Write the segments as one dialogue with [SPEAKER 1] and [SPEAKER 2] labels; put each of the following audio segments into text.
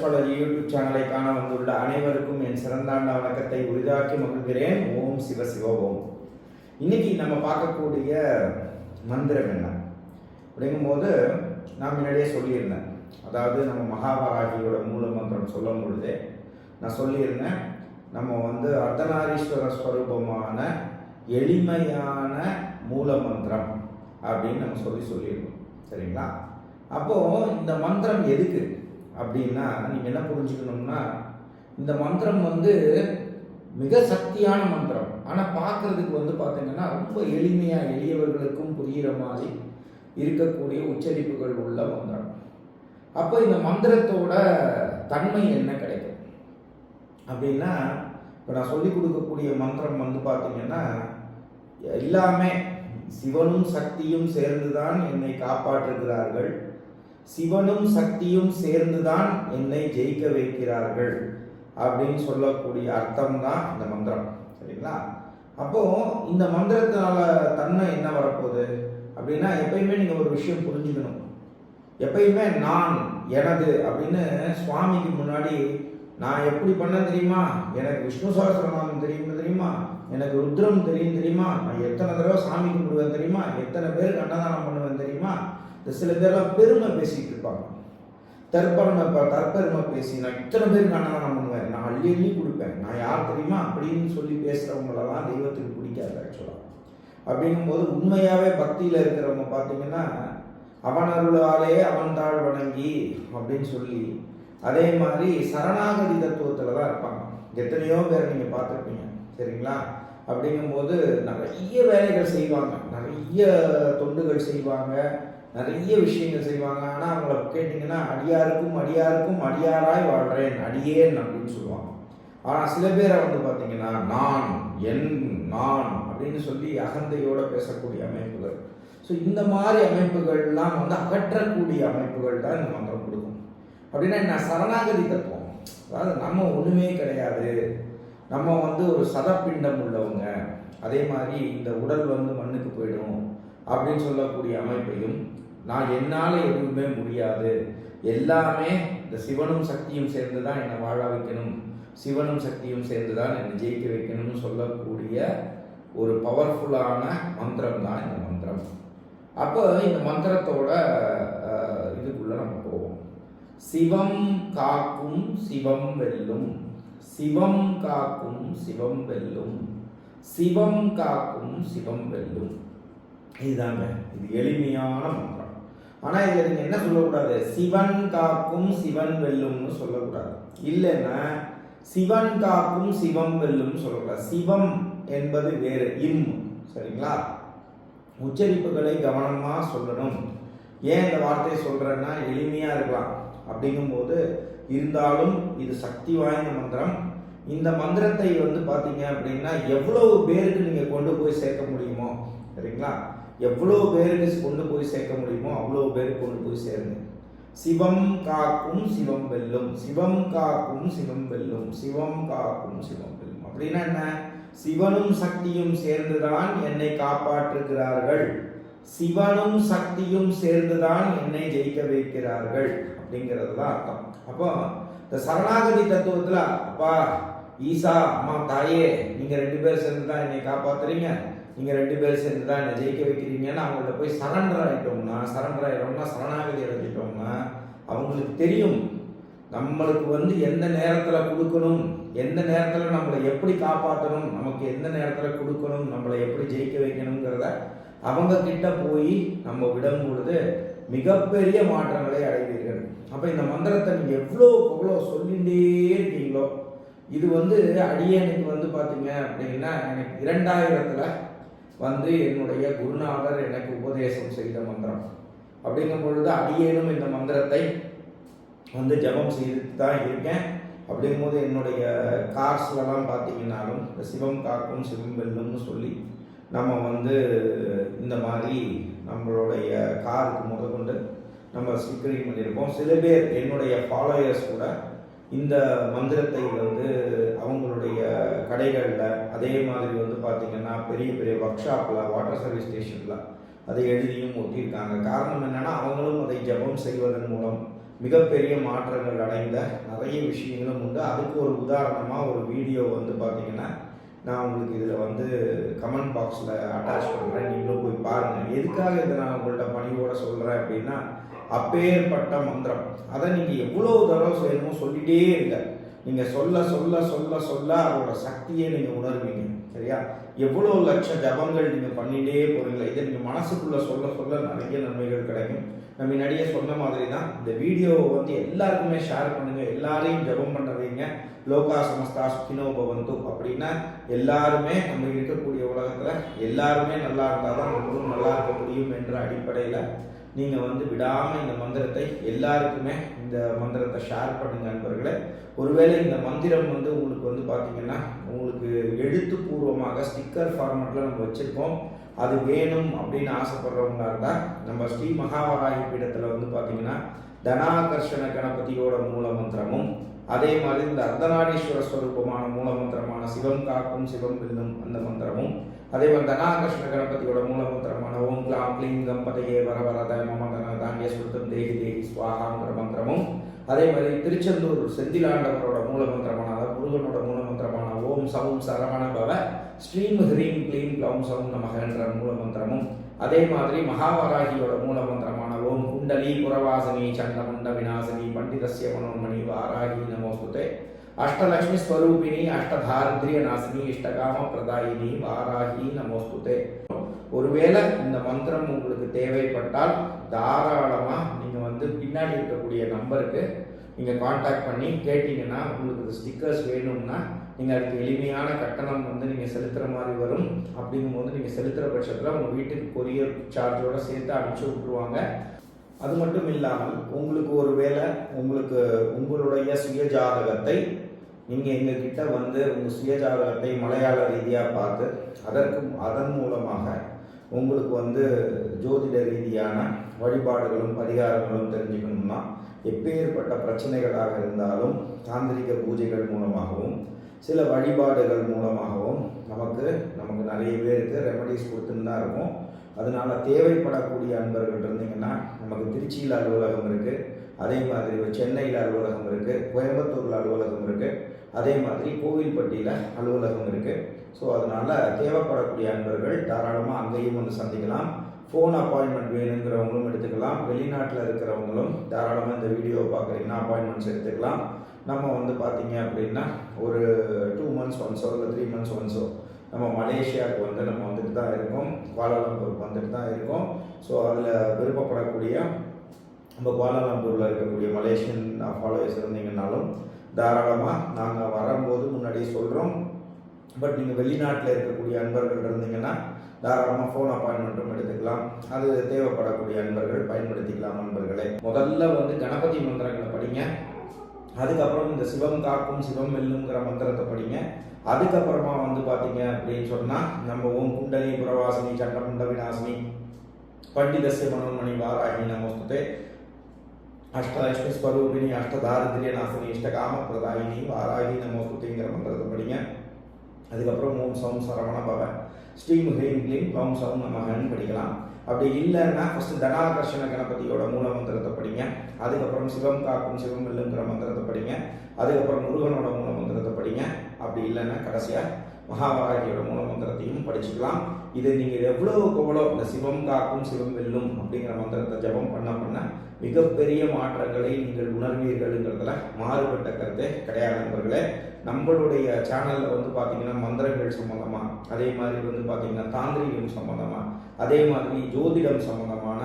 [SPEAKER 1] Astrology YouTube சேனலை காண வந்துள்ள அனைவருக்கும் என் சிறந்தாண்ட வணக்கத்தை உரிதாக்கி மகிழ்கிறேன். ஓம் சிவ சிவ ஓம். இன்னைக்கு நம்ம பார்க்கக்கூடிய மந்திரம் என்ன? அப்படிங்கும்போது நான் முன்னாடியே சொல்லியிருந்தேன். அதாவது நம்ம மகாபாராகியோட மூல மந்திரம் சொல்லும் பொழுது நான் சொல்லியிருந்தேன் நம்ம வந்து அர்த்தநாரீஸ்வர ஸ்வரூபமான எளிமையான மூல மந்திரம் அப்படின்னு நம்ம சொல்லி சொல்லியிருக்கோம். சரிங்களா? அப்போது இந்த மந்திரம் எதுக்கு? அப்படின்னா நீங்கள் என்ன புரிஞ்சுக்கணும்னா இந்த மந்திரம் வந்து மிக சக்தியான மந்திரம். ஆனால் பார்க்குறதுக்கு வந்து பார்த்தீங்கன்னா ரொம்ப எளிமையாக எளியவர்களுக்கும் புரிகிற மாதிரி இருக்கக்கூடிய உச்சரிப்புகள் உள்ள மந்திரம். அப்போ இந்த மந்திரத்தோட தன்மை என்ன கிடைக்கும்? அப்படின்னா இப்போ நான் சொல்லிக் கொடுக்கக்கூடிய மந்திரம் வந்து பார்த்தீங்கன்னா எல்லாமே சிவனும் சக்தியும் சேர்ந்துதான் என்னை காப்பாற்றுகிறார்கள். சிவனும் சக்தியும் சேர்ந்துதான் என்னை ஜெயிக்க வைக்கிறார்கள் அப்படின்னு சொல்லக்கூடிய அர்த்தம் தான் இந்த மந்திரம். சரிங்களா? அப்போ இந்த மந்திரத்தினால தன்மை என்ன வரப்போகுது? அப்படின்னா எப்பயுமே நீங்க ஒரு விஷயம் புரிஞ்சுக்கணும். எப்பயுமே நான் எனது அப்படின்னு சுவாமிக்கு முன்னாடி நான் எப்படி பண்ண தெரியுமா? எனக்கு விஷ்ணு சகசிரநாமம் தெரியும் தெரியுமா? எனக்கு ருத்ரம் தெரியும் தெரியுமா? நான் எத்தனை தடவை சாமி கும்பிடுவேன் தெரியுமா? எத்தனை பேருக்கு அன்னதானம் பண்ணுவேன் தெரியுமா? இந்த சில பேர்லாம் பெருமை பேசிட்டு இருப்பாங்க. தற்பெருமை தற்பெருமை பேசி நான் இத்தனை பேருக்கு நான் பண்ணுவேன். நான் அள்ளி அள்ளி கொடுப்பேன். நான் யார் தெரியுமா? அப்படின்னு சொல்லி பேசுகிறவங்களெல்லாம் தெய்வத்துக்கு பிடிக்காது ஆக்சுவலாக அப்படிங்கும்போது உண்மையாகவே பக்தியில் இருக்கிறவங்க பார்த்தீங்கன்னா அவன் அருளாலே அவன் தாழ் வணங்கி அப்படின்னு சொல்லி அதே மாதிரி சரணாகதி தத்துவத்தில் தான் இருப்பாங்க. எத்தனையோ பேர் நீங்கள் பார்த்துருப்பீங்க சரிங்களா? அப்படிங்கும்போது நிறைய வேலைகள் செய்வாங்க. நிறைய தொண்டுகள் செய்வாங்க. நிறைய விஷயங்கள் செய்வாங்க. ஆனால் அவங்கள கேட்டிங்கன்னா அடியாருக்கும் அடியாருக்கும் அடியாராய் வாழ்கிறேன் அடியேன் அப்படின்னு சொல்லுவாங்க. ஆனால் சில பேரை வந்து பார்த்தீங்கன்னா நான் என் நான் அப்படின்னு சொல்லி அகந்தையோட பேசக்கூடிய அமைப்புகள். ஸோ இந்த மாதிரி அமைப்புகள்லாம் வந்து அகற்றக்கூடிய அமைப்புகள் தான் இந்த மந்திரம் கொடுக்கும். அப்படின்னா என்ன? சரணாகதி தத்துவம். அதாவது நம்ம ஒன்றுமே கிடையாது. நம்ம வந்து ஒரு சதப்பிண்டம் உள்ளவங்க. அதே மாதிரி இந்த உடல் வந்து மண்ணுக்கு போயிடும். அப்படின்னு சொல்லக்கூடிய அமைப்பையும் நான் என்னால் எதுவுமே முடியாது. எல்லாமே இந்த சிவனும் சக்தியும் சேர்ந்து தான் என்னை வாழ வைக்கணும். சிவனும் சக்தியும் சேர்ந்து தான் என்னை ஜெயிக்க வைக்கணும்னு சொல்லக்கூடிய ஒரு பவர்ஃபுல்லான மந்திரம் தான் இந்த மந்திரம். அப்போ இந்த மந்திரத்தோட இதுக்குள்ளே நம்ம போவோம். சிவம் காக்கும் சிவம் வெல்லும். சிவம் காக்கும் சிவம் வெல்லும். சிவம் காக்கும் சிவம் வெல்லும். இதுதாங்க. இது எளிமையான மந்திரம். ஆனால் இதில் நீங்கள் என்ன சொல்லக்கூடாது? சிவன் காக்கும் சிவன் வெல்லும்னு சொல்லக்கூடாது. இல்லைன்னா சிவன் காக்கும் சிவம் வெல்லும்னு சொல்லக்கூடாது. சிவம் என்பது வேறு இம். சரிங்களா? உச்சரிப்புகளை கவனமாக சொல்லணும். ஏன் இந்த வார்த்தையை சொல்கிறேன்னா எளிமையாக இருக்கலாம். அப்படிங்கும்போது இருந்தாலும் இது சக்தி வாய்ந்த மந்திரம். இந்த மந்திரத்தை வந்து பார்த்தீங்க அப்படின்னா எவ்வளவு பேருக்கு நீங்கள் கொண்டு போய் சேர்க்க முடியுமோ சரிங்களா? எவ்வளோ பேருக்கு கொண்டு போய் சேர்க்க முடியுமோ அவ்வளோ பேருக்கு கொண்டு போய் சேருங்க. சிவம் காக்கும் சிவம் வெல்லும் சிவம் காக்கும் சிவம் வெல்லும் சிவம் காக்கும் சிவம் வெல்லும். அப்படின்னா என்ன? சிவனும் சக்தியும் சேர்ந்துதான் என்னை காப்பாற்றுகிறார்கள். சிவனும் சக்தியும் சேர்ந்துதான் என்னை ஜெயிக்க வைக்கிறார்கள். அப்படிங்கிறது தான் அர்த்தம். அப்போ இந்த சரணாகதி தத்துவத்தில் அப்பா ஈசா அம்மா தாயே நீங்கள் ரெண்டு பேர் சேர்ந்து தான் என்னை காப்பாத்துறீங்க. நீங்கள் ரெண்டு பேர் சேர்ந்து தான் என்னை ஜெயிக்க வைக்கிறீங்கன்னு அவங்கள்ட்ட போய் சரண்டர் ஆகிட்டோம்னா சரண்டர் ஆகிட்டோம்னா சரணாகதி அடைஞ்சிட்டோம்னா அவங்களுக்கு தெரியும். நம்மளுக்கு வந்து எந்த நேரத்தில் கொடுக்கணும் எந்த நேரத்தில் நம்மளை எப்படி காப்பாற்றணும் நமக்கு எந்த நேரத்தில் கொடுக்கணும் நம்மளை எப்படி ஜெயிக்க வைக்கணுங்கிறத அவங்க கிட்ட போய் நம்ம விடும் பொழுது மிகப்பெரிய மாற்றங்களை அடைவீர்கள். அப்போ இந்த மந்திரத்தை நீங்கள் எவ்வளோ எவ்வளோ சொல்லிகிட்டே இருக்கீங்களோ இது வந்து அடியனுக்கு வந்து பார்த்தீங்க அப்படின்னா எனக்கு இரண்டாயிரத்தில் வந்து என்னுடைய குருநாதர் எனக்கு உபதேசம் செய்த மந்திரம். அப்படிங்கும் பொழுது அடியேனும் இந்த மந்திரத்தை வந்து ஜபம் செய்து தான் இருக்கேன். அப்படிங்கும்போது என்னுடைய கார்ஸ்லலாம் பார்த்தீங்கன்னாலும் இந்த சிவம் காக்கும் சிவம் வெல்லும்னு சொல்லி நம்ம வந்து இந்த மாதிரி நம்மளுடைய காருக்கு முதற்கொண்டு நம்ம ஸ்டிக்கரிங் பண்ணியிருக்கோம் சில பேர் என்னுடைய ஃபாலோயர்ஸ் கூட இந்த மந்திரத்தை வந்து அவங்களுடைய கடைகளில் அதே மாதிரி வந்து பார்த்திங்கன்னா பெரிய பெரிய ஒர்க் ஷாப்பில் வாட்டர் சர்வீஸ் ஸ்டேஷனில் அதை எழுதியும் ஒட்டியிருக்காங்க. காரணம் என்னென்னா அவங்களும் அதை ஜபம் செய்வதன் மூலம் மிகப்பெரிய மாற்றங்கள் அடைந்த நிறைய விஷயங்களும் உண்டு. அதுக்கு ஒரு உதாரணமாக ஒரு வீடியோ வந்து பார்த்தீங்கன்னா நான் உங்களுக்கு இதில் வந்து கமெண்ட் பாக்ஸில் அட்டாச் பண்ணுறேன் நீங்களும் போய் பாருங்கள் எதுக்காக இதை நான் உங்கள்கிட்ட பணியோட சொல்கிறேன் அப்படின்னா அப்பேற்பட்ட மந்திரம். அதை நீங்கள் எவ்வளோ தடவை செய்யணுமோ சொல்லிகிட்டே இருங்க. நீங்கள் சொல்ல சொல்ல சொல்ல சொல்ல அதோட சக்தியை நீங்கள் உணர்வீங்க. சரியா? எவ்வளோ லட்சம் ஜபங்கள் நீங்கள் பண்ணிகிட்டே போகிறீங்களா இதை நீங்கள் மனசுக்குள்ளே சொல்ல சொல்ல நிறைய நன்மைகள் கிடைக்கும். நம்ம முன்னாடியே சொன்ன மாதிரி தான் இந்த வீடியோவை வந்து எல்லாருக்குமே ஷேர் பண்ணுங்கள் எல்லாரையும் ஜபம் பண்ண வைங்க. லோகா சமஸ்தா சுக்கினோ பவந்து அப்படின்னா எல்லாருமே நம்ம இருக்கக்கூடிய உலகத்தில் எல்லாருமே நல்லா இருந்தால் தான் நம்மளும் நல்லா இருக்க முடியும் என்ற அடிப்படையில் நீங்கள் வந்து விடாமல் இந்த மந்திரத்தை எல்லாருக்குமே இந்த மந்திரத்தை ஷேர் பண்ணுங்க நண்பர்களே. ஒருவேளை இந்த மந்திரம் வந்து உங்களுக்கு வந்து பார்த்தீங்கன்னா உங்களுக்கு எழுத்துப்பூர்வமாக ஸ்டிக்கர் ஃபார்மெட்டில் நம்ம வச்சுருக்கோம். அது வேணும் அப்படின்னு ஆசைப்படுறவங்களா இருந்தால் நம்ம ஸ்ரீ மகாவராகி பீடத்தில் வந்து பார்த்தீங்கன்னா தனாகர்ஷண கணபதியோட மூல மந்திரமும் அதே மாதிரி இந்த அர்த்தநாடீஸ்வர ஸ்வரூபமான மூல மந்திரமான சிவம் காக்கும் சிவம் வெல்லும் அந்த மந்திரமும் அதே மாதிரி தனாகிருஷ்ண கணபதியோட மூல மந்திரமான ஓம் கிளாம் க்ளீம் கம்பதையே வர வரத மமதன தாங்கிய சுத்தம் தேகி தேகி சுவாகாங்கிற மந்திரமும். அதே மாதிரி திருச்செந்தூர் செந்திலாண்டவரோட மூலமந்திரமான அதாவது முருகனோட மூல மந்திரமான ஓம் சவும் சரவண பவ ஸ்ரீம் ஹ்ரீம் க்ளீம் க்ளௌம் சவும் நமகன்ற மூல மந்திரமும் அதே மாதிரி மகாவராகியோட மூல மந்திரமான ஓம் குண்டலி புறவாசனி சண்டமுண்ட விநாசனி பண்டிதசிய மனோன்மணி வாராகி நமோஸ்துதே. அஷ்டலக்ஷ்மி ஸ்வரூபிணி அஷ்டதாரித்ரிய நாசினி இஷ்டகாம பிரதாயினி வாராகி நமோஸ்துதே. ஒருவேளை இந்த மந்திரம் உங்களுக்கு தேவைப்பட்டால் தாராளமாக நீங்கள் வந்து பின்னாடி இருக்கக்கூடிய நம்பருக்கு நீங்கள் காண்டாக்ட் பண்ணி கேட்டிங்கன்னா உங்களுக்கு ஸ்டிக்கர்ஸ் வேணும்னா நீங்கள் அதுக்கு எளிமையான கட்டணம் வந்து நீங்கள் செலுத்துகிற மாதிரி வரும். அப்படிங்கும்போது நீங்கள் செலுத்துகிற பட்சத்தில் உங்கள் வீட்டுக்கு கொரியர் சார்ஜோடு சேர்த்து அனுப்பிச்சி விட்ருவாங்க அது மட்டும் இல்லாமல் உங்களுக்கு ஒரு வேளை உங்களுக்கு உங்களுடைய சுய ஜாதகத்தை நீங்கள் எங்ககிட்ட வந்து உங்கள் சுயஜாதகத்தை மலையாள ரீதியாக பார்த்து அதற்கு அதன் மூலமாக உங்களுக்கு வந்து ஜோதிட ரீதியான வழிபாடுகளும் பரிகாரங்களும் தெரிஞ்சுக்கணும்னா எப்பேற்பட்ட பிரச்சனைகளாக இருந்தாலும் தாந்திரிக பூஜைகள் மூலமாகவும் சில வழிபாடுகள் மூலமாகவும் நமக்கு நமக்கு நிறைய பேருக்கு ரெமடிஸ் கொடுத்துன்னு தான் இருக்கும். அதனால தேவைப்படக்கூடிய அன்பர்கள் இருந்தீங்கன்னா நமக்கு திருச்சியில் அலுவலகம் இருக்குது அதே மாதிரி சென்னையில் அலுவலகம் இருக்குது கோயம்புத்தூரில் அலுவலகம் இருக்குது அதே மாதிரி கோவில்பட்டியில் அலுவலகம் இருக்குது ஸோ அதனால் தேவைப்படக்கூடிய அன்பர்கள் தாராளமாக அங்கேயும் வந்து சந்திக்கலாம். ஃபோன் அப்பாயின்மெண்ட் வேணுங்கிறவங்களும் எடுத்துக்கலாம். வெளிநாட்டில் இருக்கிறவங்களும் தாராளமாக இந்த வீடியோ பார்க்குறீங்கன்னா அப்பாயின்மெண்ட்ஸ் எடுத்துக்கலாம். நம்ம வந்து பார்த்தீங்க அப்படின்னா ஒரு டூ மந்த்ஸ் ஒன்ஸோ இல்லை த்ரீ மந்த்ஸ் ஒன்ஸோ நம்ம மலேசியாவுக்கு வந்து நம்ம வந்துட்டு தான் இருக்கோம். குவாலாலம்பூருக்கு வந்துட்டு தான் இருக்கோம். ஸோ அதில் விருப்பப்படக்கூடிய நம்ம குவாலாலம்பூரில் இருக்கக்கூடிய மலேசியன் ஃபாலோவர்ஸ் இருந்தீங்கன்னாலும் தாராளமாக நாங்கள் வரும்போது முன்னாடியே சொல்கிறோம் பட் நீங்கள் வெளிநாட்டில் இருக்கக்கூடிய அன்பர்கள் இருந்தீங்கன்னா தாராளமாக ஃபோன் அப்பாயின்மெண்ட்டும் எடுத்துக்கலாம். அது தேவைப்படக்கூடிய அன்பர்கள் பயன்படுத்திக்கலாம் அன்பர்களே. முதல்ல வந்து கணபதி மந்திரங்களை படிங்க. அதுக்கப்புறம் இந்த சிவம் காக்கும் சிவம் வெல்லுங்கிற மந்திரத்தை படிங்க. அதுக்கப்புறமா வந்து பார்த்தீங்க அப்படின்னு சொன்னால் நம்ம ஓம் குண்டலி புறவாசினி சண்டமுண்ட விநாசினி பண்டிதஸ்ய மனோன்மணி வாராகி நமஸ்தே அஷ்டலட்சுமி ஸ்வரூபிணி அஷ்டதாரித்ரிய நாசினி இஷ்டகாம பிரதாயினி வாராகி நமோஸ்துதிங்கிற மந்திரத்தை படிங்க அதுக்கப்புறம் ஓம் சௌம் சரவண பவ। ஸ்ரீம் ஹ்ரீம் க்ளீம் ஓம் சௌம் நமகன்னு படிக்கலாம்। அப்படி இல்லைன்னா ஃபஸ்ட்டு தனாகர்ஷண கணபதியோட மூல மந்திரத்தை படிங்க. அதுக்கப்புறம் சிவம் காக்கும் சிவம் வெல்லுங்கிற மந்திரத்தை படிங்க. அதுக்கப்புறம் முருகனோட மூல மந்திரத்தை படிங்க. அப்படி இல்லைன்னா கடைசியாக மகாபாரதியோட மூல மந்திரத்தையும் படிச்சுக்கலாம். இதை நீங்கள் எவ்வளோக்கு எவ்வளோ இந்த சிவம் காக்கும் சிவம் வெல்லும் அப்படிங்கிற மந்திரத்தை ஜபம் பண்ண பண்ண மிகப்பெரிய மாற்றங்களை நீங்கள் உணர்வீர்கள்ங்கிறதுல மாறுபட்ட கருத்தே கிடையாது நண்பர்களே. நம்மளுடைய சேனலில் வந்து பார்த்தீங்கன்னா மந்திரங்கள் சம்மந்தமாக அதே மாதிரி வந்து பார்த்தீங்கன்னா தாந்திரிகம் சம்மந்தமாக அதே மாதிரி ஜோதிடம் சம்மந்தமான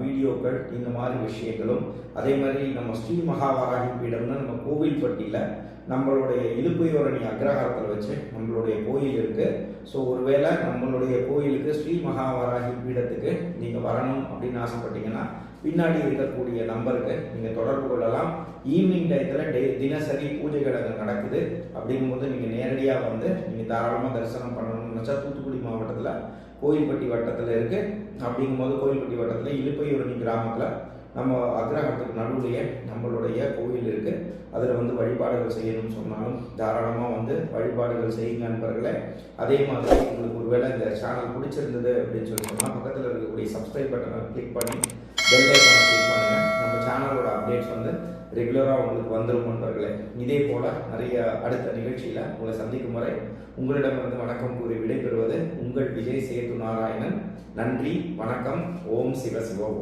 [SPEAKER 1] வீடியோக்கள் இந்த மாதிரி விஷயங்களும் அதே மாதிரி நம்ம ஸ்ரீ மகாவாராகி பீடம்னு நம்ம கோவில்பட்டியில் நம்மளுடைய இழுப்பையோரணி அக்ரஹாரத்தில் வச்சு நம்மளுடைய கோயில் இருக்குது ஸோ ஒருவேளை நம்மளுடைய கோயிலுக்கு ஸ்ரீ மகாவராகி பீடத்துக்கு நீங்கள் வரணும் அப்படின்னு ஆசைப்பட்டீங்கன்னா பின்னாடி இருக்கக்கூடிய நம்பருக்கு நீங்கள் தொடர்பு கொள்ளலாம். ஈவினிங் டயத்தில் டே தினசரி பூஜைகள் அங்கே நடக்குது அப்படிங்கும்போது நீங்கள் நேரடியாக வந்து நீங்கள் தாராளமாக தரிசனம் பண்ணணும்னு நினச்சா தூத்துக்குடி மாவட்டத்தில் கோயில்பட்டி வட்டத்தில் இருக்குது அப்படிங்கும்போது கோயில்பட்டி வட்டத்தில் இழுப்பையூரணி கிராமத்தில் நம்ம அக்ரஹாரத்துக்கு நடுவுடைய நம்மளுடைய கோவில் இருக்குது அதில் வந்து வழிபாடுகள் செய்யணும்னு சொன்னாலும் தாராளமாக வந்து வழிபாடுகள் செய்யுங்க நண்பர்களே. அதே மாதிரி உங்களுக்கு ஒருவேளை இந்த சேனல் பிடிச்சிருந்தது அப்படின்னு சொல்லி சொன்னால் பக்கத்தில் இருக்கக்கூடிய சப்ஸ்கிரைப் பட்டனை கிளிக் பண்ணி பெல் ஐக்கானை கிளிக் பண்ணுங்கள் நம்ம சேனலோட அப்டேட்ஸ் வந்து ரெகுலராக உங்களுக்கு வந்துடும் நண்பர்களே. இதே போல் நிறைய அடுத்த நிகழ்ச்சியில் உங்களை சந்திக்கும் வரை உங்களிடமிருந்து வணக்கம் கூறி விடைபெறுவது உங்கள் விஜய் சேது நாராயணன். நன்றி வணக்கம் ஓம் சிவ சிவோம்